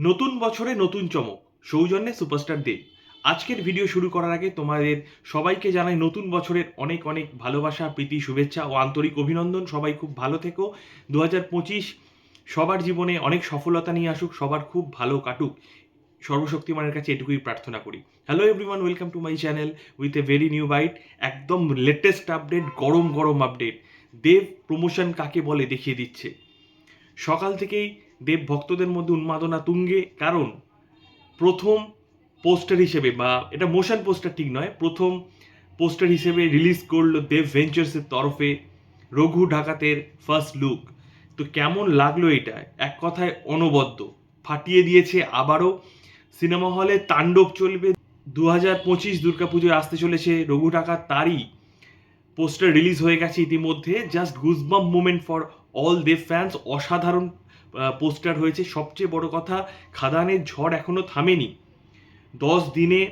নতুন বছরে নতুন চমক, সৌজন্যে সুপারস্টার দে আজকের ভিডিও শুরু করার আগে তোমাদের সবাইকে জানাই নতুন বছরের অনেক অনেক ভালোবাসা, প্রীতি, শুভেচ্ছা ও আন্তরিক অভিনন্দন। সবাই খুব ভালো থেকো। দু হাজার পঁচিশ সবার জীবনে অনেক সফলতা নিয়ে আসুক, সবার খুব ভালো কাটুক। সর্বশক্তিমানের কাছে এটুকুই প্রার্থনা করি। Hello everyone welcome to my channel with a very new bite একদম লেটেস্ট আপডেট গরম গরম আপডেট দেব প্রমোশন কাকে বলে দেখিয়ে দিচ্ছে। সকাল থেকেই দেব ভক্তদের মধ্যে উন্মাদনা তুঙ্গে, কারণ প্রথম পোস্টার হিসেবে বা এটা মোশন পোস্টার ঠিক নয়, প্রথম পোস্টার হিসেবে রিলিজ করল দেব ভেঞ্চার্সের তরফে রঘু ঢাকাতের ফার্স্ট লুক তো কেমন লাগল এটা? এক কথায় অনবদ্য। ফাটিয়ে দিয়েছে আবারও। সিনেমা হলে তাণ্ডব চলবে। দু হাজার পঁচিশ দুর্গাপুজোয় আসতে চলেছে রঘু ঢাকা, তারই পোস্টার রিলিজ হয়ে গেছে ইতিমধ্যে। Just goosebumps moment for all Dev fans অসাধারণ পোস্টার হয়েছে। সবচেয়ে বড় কথা, খাদানের ঝড় এখনও থামেনি। দশ দিনে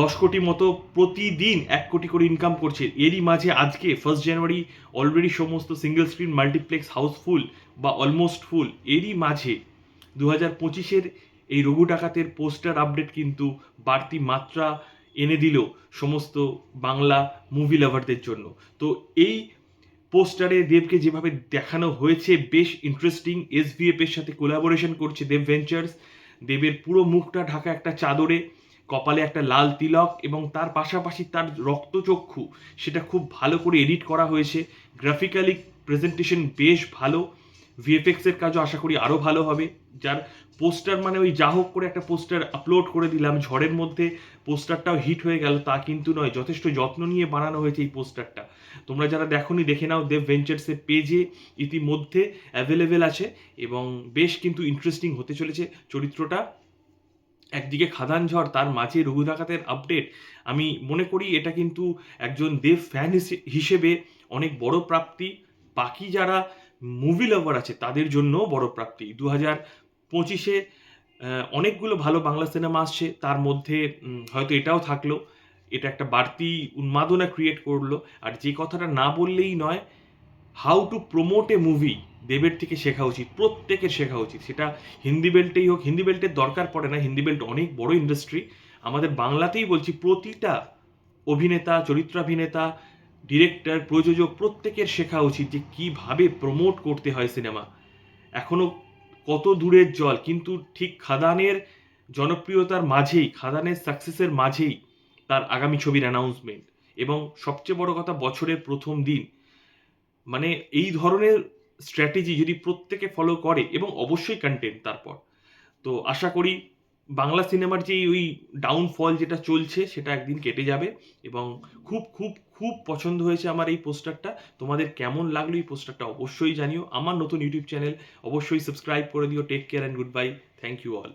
দশ কোটি মতো প্রতিদিন এক কোটি করে ইনকাম করছে। এরই মাঝে আজকে ফার্স্ট জানুয়ারি অলরেডি সমস্ত single screen multiplex house full বা অলমোস্ট ফুল এরই মাঝে দু হাজার পঁচিশের এই রঘু ডাকাতের পোস্টার আপডেট কিন্তু বাড়তি মাত্রা এনে দিল সমস্ত বাংলা মুভি লাভারদের জন্য। তো এই পোস্টারে দেবকে যেভাবে দেখানো হয়েছে, বেশ ইন্টারেস্টিং এসভিএফ এর সাথে কোলাবোরেশন করছে দেব ভেঞ্চার্স দেবের পুরো মুখটা ঢাকা একটা চাদরে, কপালে একটা লাল তিলক এবং তার পাশাপাশি তার রক্তচক্ষু সেটা খুব ভালো করে এডিট করা হয়েছে। গ্রাফিক্যালি প্রেজেন্টেশন বেশ ভালো। ভিএফএক্স এর কাজও আশা করি আরও ভালো হবে। যার পোস্টার মানে ওই যা হোক করে একটা পোস্টার আপলোড করে দিলাম ঝড়ের মধ্যে, পোস্টারটাও হিট হয়ে গেল, তা কিন্তু নয়, যথেষ্ট যত্ন নিয়ে বানানো হয়েছে এই পোস্টারটা। তোমরা যারা দেখোনি, দেখে নাও দেব ভেঞ্চার্সের পেজে ইতিমধ্যে অ্যাভেলেবেল আছে এবং বেশ কিন্তু ইন্টারেস্টিং হতে চলেছে চরিত্রটা। একদিকে খাদান ঝড়, তার মাঝে রঘু ডাকাতের আপডেট আমি মনে করি এটা কিন্তু একজন দেব ফ্যান হিসেবে অনেক বড় প্রাপ্তি। বাকি যারা মুভি লাভার আছে, তাদের জন্য বড় প্রাপ্তি। দু হাজার পঁচিশে অনেকগুলো ভালো বাংলা সিনেমা আসছে, তার মধ্যে হয়তো এটাও থাকল। এটা একটা বাড়তি উন্মাদনা ক্রিয়েট করল। আর যে কথাটা না বললেই নয় how to promote a movie দেবের থেকে শেখা উচিত, প্রত্যেকের শেখা উচিত। সেটা হিন্দি বেল্টেই হোক, হিন্দি বেল্টের দরকার পড়ে না, হিন্দি বেল্ট অনেক বড় ইন্ডাস্ট্রি আমাদের বাংলাতেই বলছি, প্রতিটা অভিনেতা, চরিত্রাভিনেতা ডিরেক্টর, প্রযোজক প্রত্যেকের শেখা উচিত যে কীভাবে প্রমোট করতে হয় সিনেমা। এখনও কত দূরের জল, কিন্তু ঠিক খাদানের জনপ্রিয়তার মাঝেই, খাদানের সাকসেসের মাঝেই তার আগামী ছবির অ্যানাউন্সমেন্ট এবং সবচেয়ে বড় কথা, বছরের প্রথম দিন। মানে এই ধরনের স্ট্র্যাটেজি যদি প্রত্যেকে ফলো করে, এবং অবশ্যই কন্টেন্ট তারপর। তো আশা করি বাংলা সিনেমার যে ওই ডাউনফল যেটা চলছে, সেটা একদিন কেটে যাবে এবং খুব খুব খুব পছন্দ হয়েছে আমার এই পোস্টারটা। তোমাদের কেমন লাগল এই পোস্টারটা অবশ্যই জানিও। আমার নতুন ইউটিউব চ্যানেল অবশ্যই সাবস্ক্রাইব করে দিও। Take care and good bye thank you all